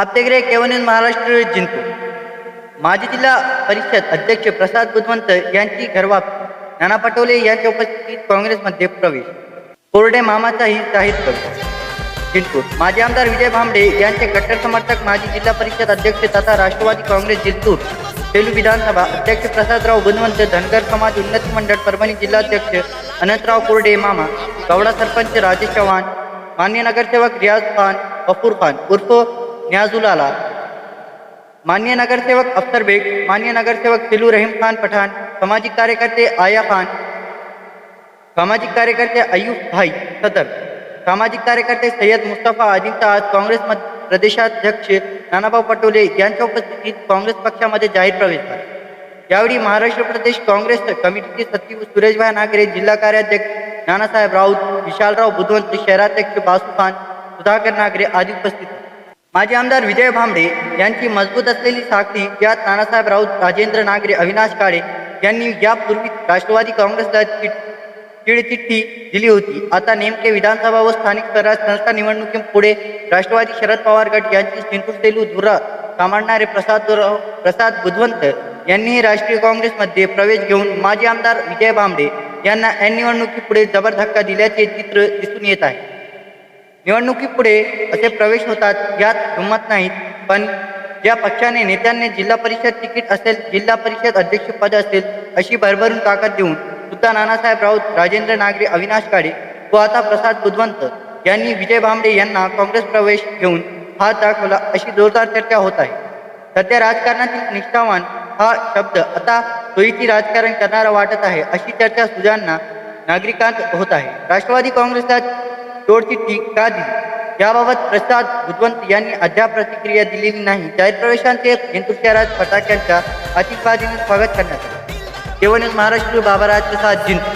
आपल्याकडे केवनिन महाराष्ट्र जिंतू माजी जिल्हा परिषद अध्यक्ष प्रसाद बुधवंत यांची घरवाप नाना पटोले यांच्या उपस्थितीत काँग्रेसमध्ये प्रवेश. कोरडे मामाचाही जाहीर करू जिंतूर माजी आमदार विजय भांबडे यांचे कट्टर समर्थक माजी जिल्हा परिषद अध्यक्ष तथा राष्ट्रवादी काँग्रेस जिंतूर सेलू विधानसभा अध्यक्ष प्रसादराव गुणवंत धनगर समाज उन्नती मंडळ परभणी जिल्हाध्यक्ष अनंतराव कोरडे मामा गवडा सरपंच राजेश चव्हाण मान्य नगरसेवक रियाज खान गफूर खान उर्फ न्याजुलाला मान्य नगरसेवक अख्तर बेग, मान्य नगरसेवक सिलू रहीम खान पठान, सामाजिक कार्यकर्ते आया खान, सामाजिक कार्यकर्ते अय्यूब भाई सदर, सामाजिक कार्यकर्ते सय्यद मुस्तफ़ा अजिंता आज काँग्रेस प्रदेशाध्यक्ष नानाभाऊ पटोले यांच्या उपस्थितीत काँग्रेस पक्षामध्ये जाहीर प्रवेश झाला यावेळी महाराष्ट्र प्रदेश काँग्रेस कमिटीचे सचिव सुरेशभाई नागरे, जिल्हा कार्याध्यक्ष नानासाहेब राऊत, विशालराव बुधवंत, शहराध्यक्ष बासू खान, सुधाकर नागरे आदी उपस्थित. माजी आमदार विजय भांबडे यांची मजबूत असलेली साखळी यात नानासाहेब राऊत राजेंद्र नागरे अविनाश काळे यांनी यापूर्वी राष्ट्रवादी काँग्रेसला चिडचिठ्ठी दिली होती. आता नेमके विधानसभा व स्थानिक स्वराज संस्था निवडणुकीपुढे राष्ट्रवादी शरद पवार गट यांची सिंधू धुरा सांभाळणारे प्रसाद प्रसाद बुधवंत यांनीही राष्ट्रीय काँग्रेसमध्ये प्रवेश घेऊन माजी आमदार विजय भांबडे यांना या निवडणुकीपुढे जबर धक्का दिल्याचे चित्र दिसून येत आहे. निवडणुकीपुढे असे प्रवेश होतात यात गंमत नाहीत. पण ज्या पक्षाने नेत्यांनी जिल्हा परिषद तिकीट असेल जिल्हा परिषद अध्यक्षपद असेल अशी भरभरून ताकद देऊन सुद्धा नानासाहेब राऊत राजेंद्र नागरे अविनाश काळे व आता प्रसाद बुधवंत यांनी विजय भांबडे यांना काँग्रेस प्रवेश घेऊन हात दाखवला अशी जोरदार चर्चा होत आहे. सध्या राजकारणातील निष्ठावान हा शब्द आता सोयीची राजकारण करणारा वाटत आहे अशी चर्चा सुजांना नागरिकांत होत आहे. राष्ट्रवादी काँग्रेसला तोडचिठ्ठी टीका दिली याबाबत प्रसाद भुजवंत यांनी अद्याप प्रतिक्रिया दिलेली नाही. जाहीर प्रवेशांचे जिंतूर शहरात फटाक्यांच्या आतिषबाजीने स्वागत करण्यात आले. केवळ महाराष्ट्र बाबाराज प्रसाद जिंतूर